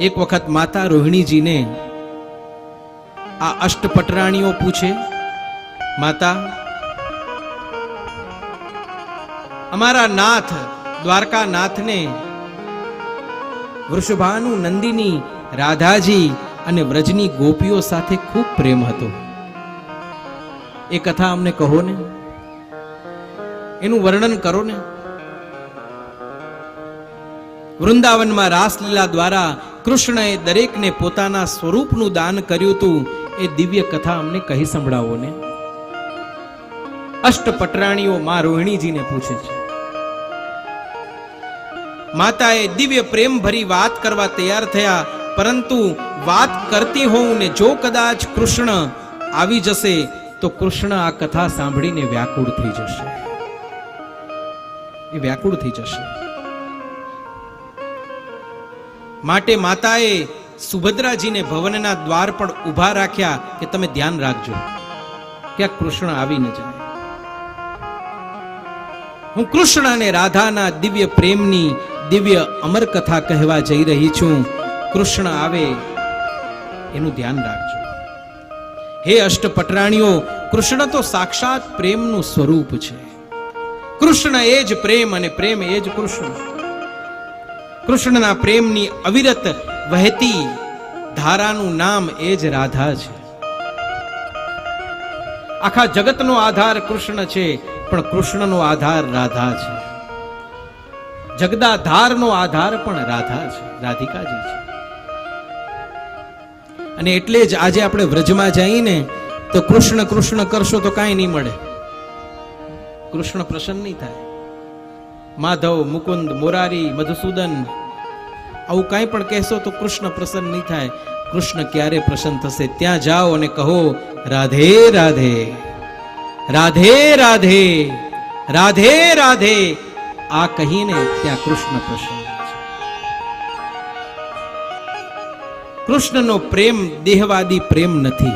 એક વખત માતા રોહિણીજીને આ અષ્ટપટરાણીઓ પૂછે, માતા, અમારા નાથ દ્વારકા નાથને વૃષભાનુ નંદિની, રાધાજી અને વ્રજની ગોપીઓ સાથે ખૂબ પ્રેમ હતો. એ કથા અમને કહો ને. એનું વર્ણન કરો ને. વૃંદાવનમાં રાસલીલા દ્વારા કૃષ્ણએ દરેકને પોતાના સ્વરૂપનું દાન કર્યું હતું, એ દિવ્ય કથા અમને કહી સંભળાવો ને. અષ્ટપટરાણીઓ માં રોહિણીજીને પૂછે છે, માતાએ દિવ્ય પ્રેમ ભરી વાત કરવા તૈયાર થયા, પરંતુ વાત કરતી હોઉં ને જો કદાચ કૃષ્ણ આવી જશે, તો કૃષ્ણ આ કથા સાંભળીને વ્યાકુળ થઈ જશે. એ વ્યાકુળ થઈ જશે. માટે માતાએ સુભદ્રાજીને ભવનના દ્વાર પણ ઊભા રાખ્યા કે તમે ધ્યાન રાખજો. કે કૃષ્ણ આવી ન જાય. હું કૃષ્ણ અને રાધાના દિવ્ય પ્રેમની દિવ્ય અમર કથા કહેવા જઈ રહી છું. કૃષ્ણ આવે એનું ધ્યાન રાખજો. હે અષ્ટપટરાણીઓ, કૃષ્ણ તો સાક્ષાત પ્રેમનું સ્વરૂપ છે. કૃષ્ણ એ જ પ્રેમ અને પ્રેમ એ જ કૃષ્ણ. કૃષ્ણના પ્રેમની અવિરત વહેતી ધારાનું નામ એ જ રાધા છે. આખા જગતનો આધાર કૃષ્ણ છે, પણ કૃષ્ણનો આધાર રાધા છે. જગદાધારનો આધાર પણ રાધા છે, રાધિકાજી છે. અને એટલે જ આજે આપણે વ્રજમાં જઈને તો કૃષ્ણ કૃષ્ણ કરશો તો કાંઈ નહીં મળે. કૃષ્ણ પ્રસન્ન નહીં થાય. માધવ, મુકુંદ, મોરારી, મધુસૂદન. આવું કાંઈ પણ કહેશો તો કૃષ્ણ પ્રસન્ન નહીં થાય. કૃષ્ણ ક્યારે પ્રસન્ન થશે? ત્યાં જાઓ અને કહો, રાધે રાધે. રાધે રાધે. રાધે રાધે. આ કહીને ત્યાં કૃષ્ણ પ્રસન્ન કૃષ્ણનો પ્રેમ દેહવાદી પ્રેમ નથી.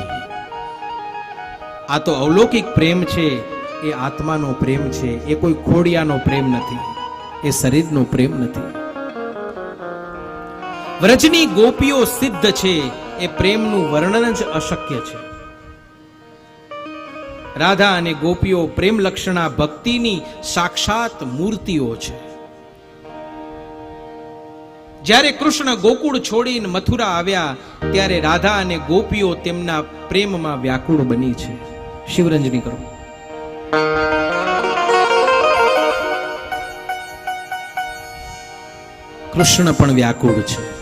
આ તો અવલૌકિક પ્રેમ છે. એ આત્માનો પ્રેમ છે, એ કોઈ ખોડિયાનો પ્રેમ નથી, એ શરીરનો પ્રેમ નથી. વ્રજની ગોપીઓ સિદ્ધ છે, એ પ્રેમનું વર્ણન જ અશક્ય છે. રાધા અને ગોપીઓ પ્રેમ લક્ષણા ભક્તિની સાક્ષાત મૂર્તિઓ છે. જ્યારે કૃષ્ણ ગોકુળ છોડીને મથુરા આવ્યા, ત્યારે રાધા અને ગોપીઓ તેમના પ્રેમમાં વ્યાકુળ બની છે. શિવરંજની કરો. કૃષ્ણ પણ વ્યાકુળ છે.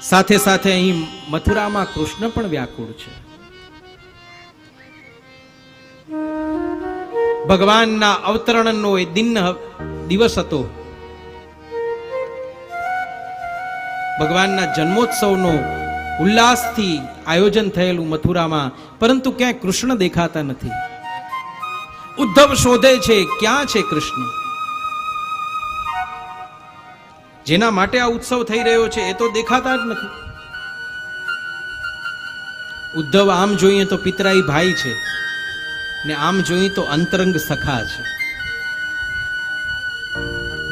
સાથે સાથે અહીં મથુરામાં કૃષ્ણ પણ વ્યાકુળ છે. ભગવાનના અવતરણનો એ દિન દિવસ હતો. ભગવાનના જન્મોત્સવનો ઉલ્લાસથી આયોજન થયેલું મથુરામાં, પરંતુ ક્યાંય કૃષ્ણ દેખાતા નથી. ઉદ્ધવ શોધે છે, ક્યાં છે કૃષ્ણ? જેના માટે આ ઉત્સવ થઈ રહ્યો છે, એ તો દેખાતા જ નથી. ઉદ્ધવ આમ જોઈએ તો પિતરાઈ ભાઈ છે, ને આમ જોઈએ તો અંતરંગ સખા છે.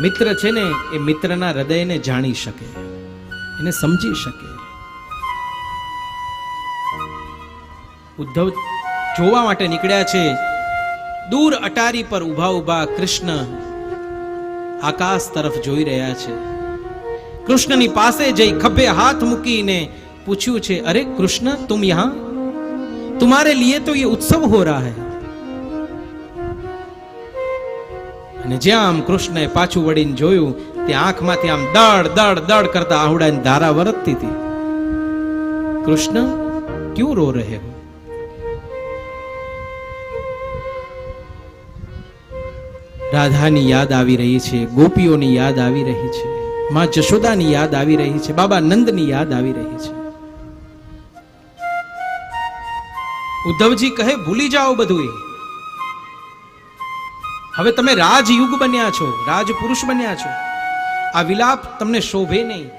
મિત્ર છે ને, એ મિત્રના હૃદયને જાણી શકે. એને સમજી શકે. ઉદ્ધવ જોવા માટે નીકળ્યા છે. દૂર અટારી પર ઊભા ઊભા કૃષ્ણ આકાશ તરફ જોઈ રહ્યા છે. કૃષ્ણની પાસે જઈ ખભે હાથ મૂકીને પૂછ્યું છે, અરે કૃષ્ણ તુમ યહાં? તુમારે લીએ તો એ ઉત્સવ હો રહા હૈ? અને જ્યાં આમ કૃષ્ણએ પાછું વળીને જોયું ત્યાં આંખમાંથી આમ દડ દડ દડ કરતા આહુડાની ધારા વરતતી હતી. કૃષ્ણ, ક્યું રો રહે? રાધાની યાદ આવી રહી છે, ગોપીઓની યાદ આવી રહી છે, માં જશોદાની યાદ આવી રહી છે, બાબા નંદની યાદ આવી રહી છે. ઉદ્ધવજી કહે, ભૂલી જાઓ બધું હવે તમે રાજયુગ બન્યા છો, રાજપુરુષ બન્યા છો. આ વિલાપ તમને શોભે નહીં.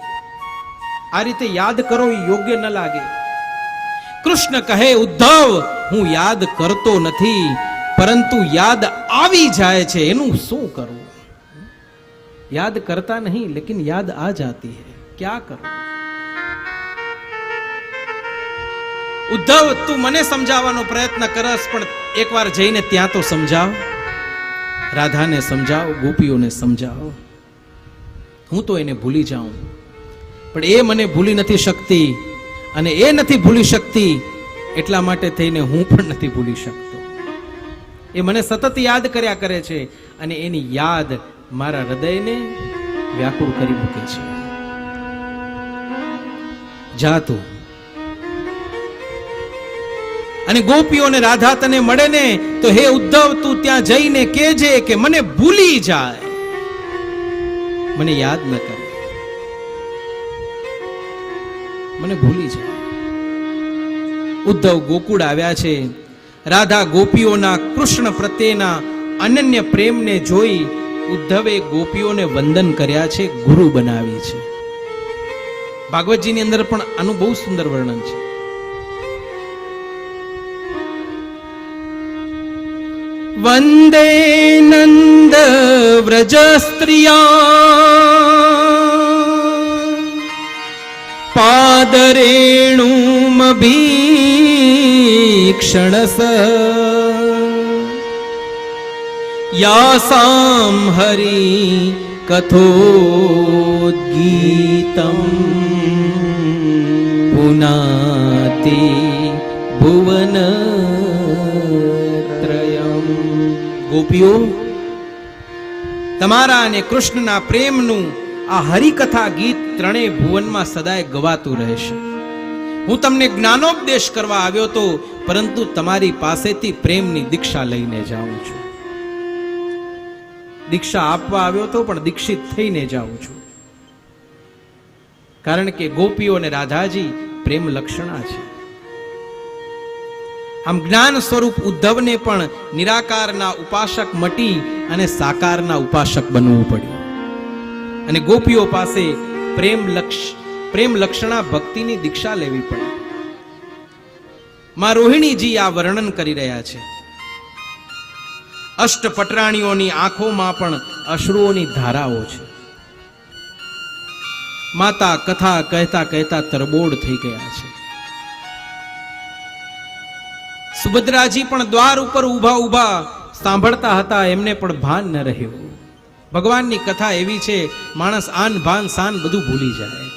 આ રીતે યાદ કરો યોગ્ય ન લાગે. કૃષ્ણ કહે, ઉદ્ધવ, હું યાદ કરતો નથી, પરંતુ યાદ આવી જાય છે. એનું શું કરવું યાદ કરતા નહીં, લેકિન યાદ આ જાતી હૈ. ક્યા કરું? ઉદ્ધવ, તું મને સમજાવવાનો પ્રયત્ન કરસ, પણ એકવાર જઈને ત્યાં તો સમજાવ. રાધાને સમજાવ, ગોપીઓને સમજાવ. હું તો એને ભૂલી જાઉં. પણ એ મને ભૂલી નથી શકતી અને એ નથી ભૂલી શકતી એટલા માટે થઈને હું પણ નથી ભૂલી શકતો. એ મને સતત યાદ કર્યા કરે છે અને એની યાદ મારા હૃદયને વ્યાકુળ કરી મૂકે છે. જા તું. અને ગોપીઓને રાધા તને મળે ને તો હે ઉદ્ધવ, તું ત્યાં જઈને કેજે કે મને ભૂલી જાય. મને યાદ ન કરે. મને ભૂલી જાય ઉદ્ધવ ગોકુળ આવ્યા છે. રાધા ગોપીઓના કૃષ્ણ પ્રત્યેના અનન્ય પ્રેમને જોઈ ઉદ્ધવે ગોપીઓને વંદન કર્યા છે, ગુરુ બનાવી છે. ભાગવતજીની અંદર પણ આનું બહુ સુંદર વર્ણન છે. वन्दे नन्दव्रजस्त्रिया पादरेणुमभीक्षणस। यासां हरि कथोद्गीतम्। पुनाति ગોપીઓ, તમારા અને કૃષ્ણના પ્રેમનું આ હરિકથા ગીત ત્રણેય ભુવનમાં સદાય ગવાતું રહેશે. હું તમને જ્ઞાનોપદેશ કરવા આવ્યો તો, પરંતુ તમારી પાસેથી પ્રેમની દીક્ષા લઈને જાઉં છું. દીક્ષા આપવા આવ્યો તો પણ દીક્ષિત થઈને જાઉં છું. કારણ કે ગોપીઓ અને રાધાજી પ્રેમ લક્ષણા છે. આમ જ્ઞાન સ્વરૂપ ઉદ્ધવને પણ નિરાકારના ઉપાસક મટી અને સાકારના ઉપાસક બનવું પડ્યું. અને ગોપીઓ પાસે પ્રેમ લક્ષ, પ્રેમ લક્ષણા ભક્તિની દીક્ષા લેવી પડી. માં રોહિણીજી આ વર્ણન કરી રહ્યા છે. અષ્ટ પટરાણીઓની આંખોમાં પણ અશ્રુઓની ધારાઓ છે. માતા કથા કહેતા કહેતા તરબોળ થઈ ગયા છે. સુભદ્રાજી પણ દ્વાર ઉપર ઊભા ઊભા સાંભળતા હતા, એમને પણ ભાન ન રહ્યું. ભગવાનની કથા એવી છે, માણસ આન ભાન સાન બધું ભૂલી જાય.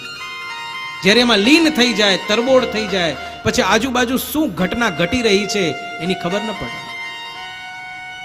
જ્યારે એમાં લીન થઈ જાય, તરબોળ થઈ જાય, પછી આજુબાજુ શું ઘટના ઘટી રહી છે, એની ખબર ન પડે.